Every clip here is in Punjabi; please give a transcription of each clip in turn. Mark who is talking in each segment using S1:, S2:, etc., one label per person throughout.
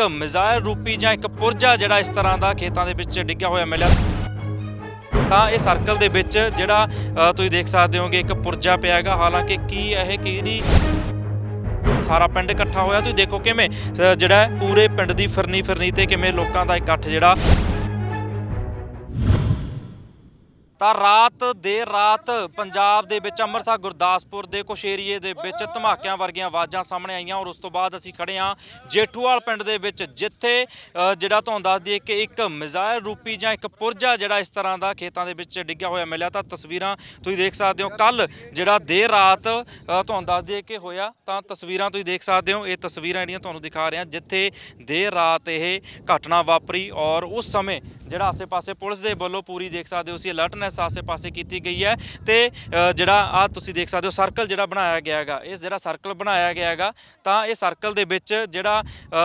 S1: ਇੱਕ ਮਿਜ਼ਾਈਲ ਰੂਪੀ ਜਾਂ ਇੱਕ ਪੁਰਜਾ ਜਿਹੜਾ ਇਸ ਤਰ੍ਹਾਂ ਦਾ ਖੇਤਾਂ ਦੇ ਵਿੱਚ ਡਿੱਗਿਆ ਹੋਇਆ ਮਿਲਿਆ। ਤਾਂ ਇਹ ਸਰਕਲ ਦੇ ਵਿੱਚ ਜਿਹੜਾ ਅ, ਤੁਸੀਂ ਦੇਖ ਸਕਦੇ ਹੋਗੇ ਇੱਕ ਪੁਰਜਾ ਪਿਆ ਹੈਗਾ। ਹਾਲਾਂਕਿ ਕੀ ਇਹ ਕਿਹਦੀ ਸਾਰਾ ਪਿੰਡ ਇਕੱਠਾ ਹੋਇਆ ਤੁਸੀਂ ਦੇਖੋ ਕਿਵੇਂ ਜਿਹੜਾ ਪੂਰੇ ਪਿੰਡ ਦੀ ਫਿਰਨੀ ਫਿਰਨੀ ਤੇ ਕਿਵੇਂ ਲੋਕਾਂ ਦਾ ਇਕੱਠ ਜਿਹੜਾ ਤਾਂ ਰਾਤ ਦੇਰ ਰਾਤ ਪੰਜਾਬ ਦੇ ਵਿੱਚ ਅੰਮ੍ਰਿਤਸਰ, ਗੁਰਦਾਸਪੁਰ ਦੇ ਕੁਛ ਏਰੀਏ ਦੇ ਵਿੱਚ ਧਮਾਕਿਆਂ ਵਰਗੀਆਂ ਆਵਾਜ਼ਾਂ ਸਾਹਮਣੇ ਆਈਆਂ ਔਰ ਉਸ ਤੋਂ ਬਾਅਦ ਅਸੀਂ ਖੜੇ ਹਾਂ ਜੇਠੂਵਾਲ ਪਿੰਡ ਦੇ ਵਿੱਚ, ਜਿੱਥੇ ਜਿਹੜਾ ਤੁਹਾਨੂੰ ਦੱਸ ਦਈਏ ਕਿ ਇੱਕ ਮਿਜ਼ਾਇਲ ਰੂਪੀ ਜਾਂ ਇੱਕ ਪੁਰਜਾ ਜਿਹੜਾ ਇਸ ਤਰ੍ਹਾਂ ਦਾ ਖੇਤਾਂ ਦੇ ਵਿੱਚ ਡਿੱਗਿਆ ਹੋਇਆ ਮਿਲਿਆ ਤਾਂ ਤਸਵੀਰਾਂ ਤੁਸੀਂ ਦੇਖ ਸਕਦੇ ਹੋ। ਕੱਲ ਜਿਹੜਾ ਦੇਰ ਰਾਤ ਤੁਹਾਨੂੰ ਦੱਸ ਦਈਏ ਕਿ ਹੋਇਆ ਤਾਂ ਤਸਵੀਰਾਂ ਤੁਸੀਂ ਦੇਖ ਸਕਦੇ ਹੋ। ਇਹ ਤਸਵੀਰਾਂ ਜਿਹੜੀਆਂ ਤੁਹਾਨੂੰ ਦਿਖਾ ਰਿਹਾ ਜਿੱਥੇ ਦੇਰ ਰਾਤ ਇਹ ਘਟਨਾ ਵਾਪਰੀ ਔਰ ਉਸ ਸਮੇਂ ਜਿਹੜਾ ਆਸੇ-ਪਾਸੇ ਪੁਲਿਸ ਦੇ ਵੱਲੋਂ ਪੂਰੀ ਦੇਖ ਸਕਦੇ ਹੋ ਸੀ ਅਲਰਟਨੈਸ ਆਸੇ-ਪਾਸੇ ਕੀਤੀ ਗਈ ਹੈ ਤੇ ਜਿਹੜਾ ਆ ਤੁਸੀਂ ਦੇਖ ਸਕਦੇ ਹੋ ਸਰਕਲ ਜਿਹੜਾ ਬਣਾਇਆ ਗਿਆ ਹੈਗਾ, ਇਸ ਜਿਹੜਾ ਸਰਕਲ ਬਣਾਇਆ ਗਿਆ ਹੈਗਾ, ਤਾਂ ਇਹ ਸਰਕਲ ਦੇ ਵਿੱਚ ਜਿਹੜਾ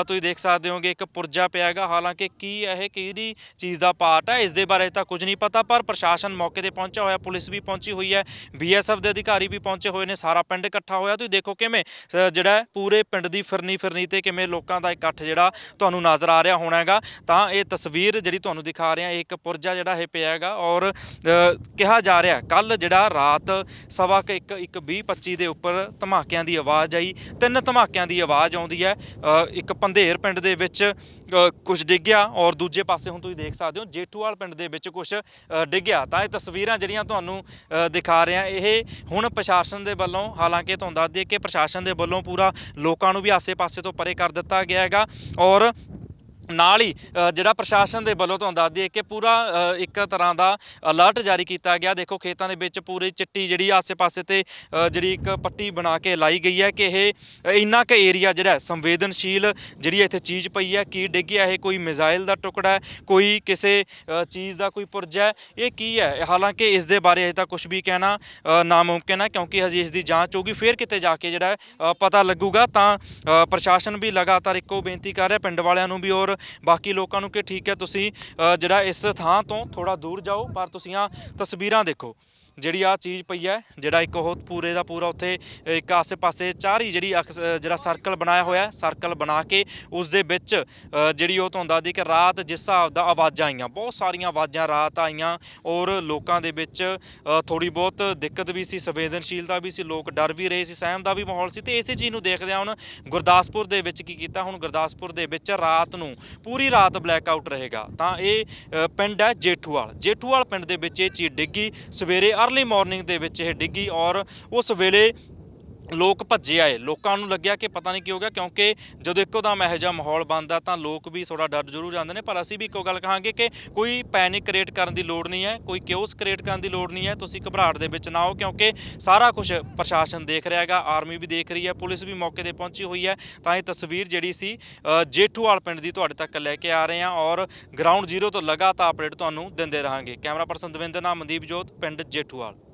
S1: ਤੁਸੀਂ ਦੇਖ ਸਕਦੇ ਹੋਗੇ ਇੱਕ ਪੁਰਜਾ ਪਿਆ ਹੈਗਾ, ਹਾਲਾਂਕਿ ਕੀ ਇਹ ਕਿਹਦੀ ਚੀਜ਼ ਦਾ ਪਾਰਟ ਹੈ, ਇਸ ਦੇ ਬਾਰੇ ਤਾਂ ਕੁਝ ਨਹੀਂ ਪਤਾ, ਪਰ ਪ੍ਰਸ਼ਾਸਨ ਮੌਕੇ ਤੇ ਪਹੁੰਚਿਆ ਹੋਇਆ, ਪੁਲਿਸ ਵੀ ਪਹੁੰਚੀ ਹੋਈ ਹੈ ਬੀਐਸਐਫ ਦੇ ਅਧਿਕਾਰੀ ਵੀ ਪਹੁੰਚੇ ਹੋਏ ਨੇ, ਸਾਰਾ ਪਿੰਡ ਇਕੱਠਾ ਹੋਇਆ, ਤੁਸੀਂ ਦੇਖੋ ਕਿਵੇਂ ਜਿਹੜਾ ਪੂਰੇ ਪਿੰਡ ਦੀ ਫਿਰਨੀ ਫਿਰਨੀ ਤੇ ਕਿਵੇਂ ਲੋਕਾਂ ਦਾ ਇਕੱਠ ਜਿਹੜਾ ਤੁਹਾਨੂੰ ਨਜ਼ਰ ਆ ਰਿਹਾ ਹੋਣਾ ਹੈਗਾ, ਤਾਂ ਇਹ ਤਸਵੀਰ ਜਿਹੜੀ ਤੁਹਾਨੂੰ ਦਿਖਾ ਰਿਹਾ ਇਹ ਇੱਕ ਪੁਰਜਾ ਜਿਹੜਾ ਇਹ ਪਿਆ ਹੈਗਾ ਔਰ ਕਿਹਾ ਜਾ ਰਿਹਾ ਕੱਲ ਜਿਹੜਾ ਰਾਤ ਸਵਾ ਕੁ ਇੱਕ ਇੱਕ 20 25 ਦੇ ਉੱਪਰ ਧਮਾਕਿਆਂ ਦੀ ਆਵਾਜ਼ ਆਈ ਤਿੰਨ ਧਮਾਕਿਆਂ ਦੀ ਆਵਾਜ਼ ਆਉਂਦੀ ਹੈ ਇੱਕ ਪੰਧੇਰ ਪਿੰਡ ਦੇ ਵਿੱਚ ਅ, ਕੁਝ ਡਿੱਗਿਆ ਔਰ ਦੂਜੇ ਪਾਸੇ ਹੁਣ ਤੁਸੀਂ ਦੇਖ ਸਕਦੇ ਹੋ ਜੇਠੂਵਾਲ ਪਿੰਡ ਦੇ ਵਿੱਚ ਕੁਝ ਡਿੱਗਿਆ। ਤਾਂ ਇਹ ਤਸਵੀਰਾਂ ਜਿਹੜੀਆਂ ਤੁਹਾਨੂੰ ਅ, ਦਿਖਾ ਰਿਹਾ ਇਹ ਹੁਣ ਪ੍ਰਸ਼ਾਸਨ ਦੇ ਵੱਲੋਂ ਹਾਲਾਂਕਿ ਤੁਹਾਨੂੰ ਦੱਸ ਦਈਏ ਕਿ ਪ੍ਰਸ਼ਾਸਨ ਦੇ ਵੱਲੋਂ ਪੂਰਾ ਲੋਕਾਂ ਨੂੰ ਵੀ ਆਸੇ-ਪਾਸੇ ਤੋਂ ਪਰੇ ਕਰ ਦਿੱਤਾ ਗਿਆ ਹੈਗਾ ਔਰ ਨਾਲ ਹੀ ਜਿਹੜਾ ਪ੍ਰਸ਼ਾਸਨ ਦੇ ਵੱਲੋਂ ਤੁਹਾਨੂੰ ਦੱਸ ਦਈਏ ਕਿ ਪੂਰਾ ਇੱਕ ਤਰ੍ਹਾਂ ਦਾ ਅਲਰਟ ਜਾਰੀ ਕੀਤਾ ਗਿਆ। ਦੇਖੋ, ਖੇਤਾਂ ਦੇ ਵਿੱਚ ਪੂਰੀ ਚਿੱਟੀ ਜਿਹੜੀ ਆਸੇ-ਪਾਸੇ ਤੇ ਜਿਹੜੀ ਇੱਕ ਪੱਟੀ ਬਣਾ ਕੇ ਲਾਈ ਗਈ ਹੈ ਕਿ ਇਹ, ਇੰਨਾ ਕੁ ਏਰੀਆ ਜਿਹੜਾ ਸੰਵੇਦਨਸ਼ੀਲ ਜਿਹੜੀ ਇੱਥੇ ਚੀਜ਼ ਪਈ ਹੈ। ਕੀ ਡਿੱਗਿਆ, ਇਹ ਕੋਈ ਮਿਜ਼ਾਈਲ ਦਾ ਟੁਕੜਾ ਹੈ, ਕੋਈ ਕਿਸੇ ਚੀਜ਼ ਦਾ ਕੋਈ ਪੁਰਜਾ ਹੈ, ਇਹ ਕੀ ਹੈ? ਹਾਲਾਂਕਿ ਇਸ ਦੇ ਬਾਰੇ ਅਜੇ ਤਾਂ ਕੁਝ ਵੀ ਕਹਿਣਾ ਨਾਮੁਮਕਿਨ ਹੈ ਕਿਉਂਕਿ ਹਜੇ ਇਸ ਦੀ ਜਾਂਚ ਹੋਊਗੀ, ਫਿਰ ਕਿਤੇ ਜਾ ਕੇ ਜਿਹੜਾ ਪਤਾ ਲੱਗੂਗਾ। ਤਾਂ ਪ੍ਰਸ਼ਾਸਨ ਵੀ ਲਗਾਤਾਰ ਇੱਕੋ ਬੇਨਤੀ ਕਰ ਰਿਹਾ, ਪਿੰਡ ਵਾਲਿਆਂ ਨੂੰ ਵੀ ਔਰ ਬਾਕੀ ਲੋਕਾਂ ਨੂੰ ਕਿ ਠੀਕ ਹੈ ਤੁਸੀਂ ਅ, ਜਿਹੜਾ ਇਸ ਥਾਂ ਤੋਂ ਥੋੜਾ ਦੂਰ ਜਾਓ ਪਰ ਤੁਸੀਂ ਆ ਤਸਵੀਰਾਂ ਦੇਖੋ। ਜਿਹੜੀ ਆ ਚੀਜ਼ ਪਈ ਹੈ, ਜਿਹੜਾ ਇੱਕ ਉਹ ਪੂਰੇ ਦਾ ਪੂਰਾ ਉੱਥੇ, ਇੱਕ ਆਸੇ-ਪਾਸੇ ਚਾਰੀ ਜਿਹੜੀ ਅਕਸ- ਜਿਹੜਾ ਸਰਕਲ ਬਣਾਇਆ ਹੋਇਆ ਸਰਕਲ ਬਣਾ ਕੇ ਉਸ ਦੇ ਵਿੱਚ ਜਿਹੜੀ ਉਹ ਤੁਹਾਨੂੰ ਦੱਸਦੀ ਕਿ ਰਾਤ ਜਿਸ ਹਿਸਾਬ ਦਾ ਆਵਾਜ਼ਾਂ ਆਈਆਂ, ਬਹੁਤ ਸਾਰੀਆਂ ਆਵਾਜ਼ਾਂ ਰਾਤ ਆਈਆਂ ਔਰ ਲੋਕਾਂ ਦੇ ਵਿੱਚ ਥੋੜੀ ਬਹੁਤ ਦਿੱਕਤ ਵੀ ਸੀ, ਸੰਵੇਦਨਸ਼ੀਲਤਾ ਵੀ ਸੀ, ਲੋਕ ਡਰ ਵੀ ਰਹੇ ਸੀ, ਸਹਿਮ ਦਾ ਵੀ ਮਾਹੌਲ ਸੀ, ਤੇ ਇਸੇ ਚੀਜ਼ ਨੂੰ ਦੇਖਦੇ ਆ ਹੁਣ ਗੁਰਦਾਸਪੁਰ ਦੇ ਵਿੱਚ ਕੀ ਕੀਤਾ, ਹੁਣ ਗੁਰਦਾਸਪੁਰ ਦੇ ਵਿੱਚ ਰਾਤ ਨੂੰ ਪੂਰੀ ਰਾਤ ਬਲੈਕ ਆਊਟ ਰਹੇਗਾ, ਤਾਂ ਇਹ ਪਿੰਡ ਹੈ ਜੇਠੂਵਾਲ ਜੇਠੂਵਾਲ ਪਿੰਡ ਦੇ ਵਿੱਚ ਇਹ ਚੀਜ਼ ਡਿੱਗੀ, ਸਵੇਰੇ ਅਰਲੀ ਮਾਰਨਿੰਗ ਦੇ ਵਿੱਚ ਇਹ ਡਿੱਗੀ ਔਰ ਉਸ ਵੇਲੇ ਲੋਕ ਭੱਜੇ ਆਏ। ਲੋਕਾਂ ਨੂੰ ਲੱਗਿਆ ਕਿ ਪਤਾ ਨਹੀਂ ਕੀ ਹੋ ਗਿਆ, ਕਿਉਂਕਿ ਜਦੋਂ ਇੱਕੋ ਦਮ ਇਹੋ ਜਿਹਾ ਮਾਹੌਲ ਬਣਦਾ ਤਾਂ ਲੋਕ ਵੀ ਥੋੜਾ ਡਰ ਜ਼ਰੂਰ ਜਾਂਦੇ ਨੇ। ਪਰ ਅਸੀਂ ਵੀ ਇੱਕੋ ਗੱਲ ਕਹਾਂਗੇ ਕਿ ਕੋਈ ਪੈਨਿਕ ਕ੍ਰੀਏਟ ਕਰਨ ਦੀ ਲੋੜ ਨਹੀਂ ਹੈ, ਕੋਈ ਕਿਉਸ ਕ੍ਰੀਏਟ ਕਰਨ ਦੀ ਲੋੜ ਨਹੀਂ ਹੈ। ਤੁਸੀਂ ਘਬਰਾਹਟ ਦੇ ਵਿੱਚ ਨਾ ਹੋ ਕਿਉਂਕਿ ਸਾਰਾ ਕੁਝ ਪ੍ਰਸ਼ਾਸਨ ਦੇਖ ਰਿਹਾ ਹੈਗਾ ਆਰਮੀ ਵੀ ਦੇਖ ਰਹੀ ਹੈ, ਪੁਲਿਸ ਵੀ ਮੌਕੇ ਤੇ ਪਹੁੰਚੀ ਹੋਈ ਹੈ। ਤਾਂ ਇਹ ਤਸਵੀਰ ਜਿਹੜੀ ਸੀ ਜੇਠੂਵਾਲ ਪਿੰਡ ਦੀ ਤੁਹਾਡੇ ਤੱਕ ਲੈ ਕੇ ਆ ਰਹੇ ਹਾਂ ਔਰ ਗਰਾਊਂਡ ਜ਼ੀਰੋ ਤੋਂ ਲਗਾਤਾਰ ਅਪਡੇਟ ਤੁਹਾਨੂੰ ਦਿੰਦੇ ਰਹਾਂਗੇ। ਕੈਮਰਾ ਪਰਸਨ ਦਵਿੰਦਰ ਨਾਮ, ਮਨਦੀਪ ਜੋਤ, ਪਿੰਡ ਜੇਠੂਵਾਲ।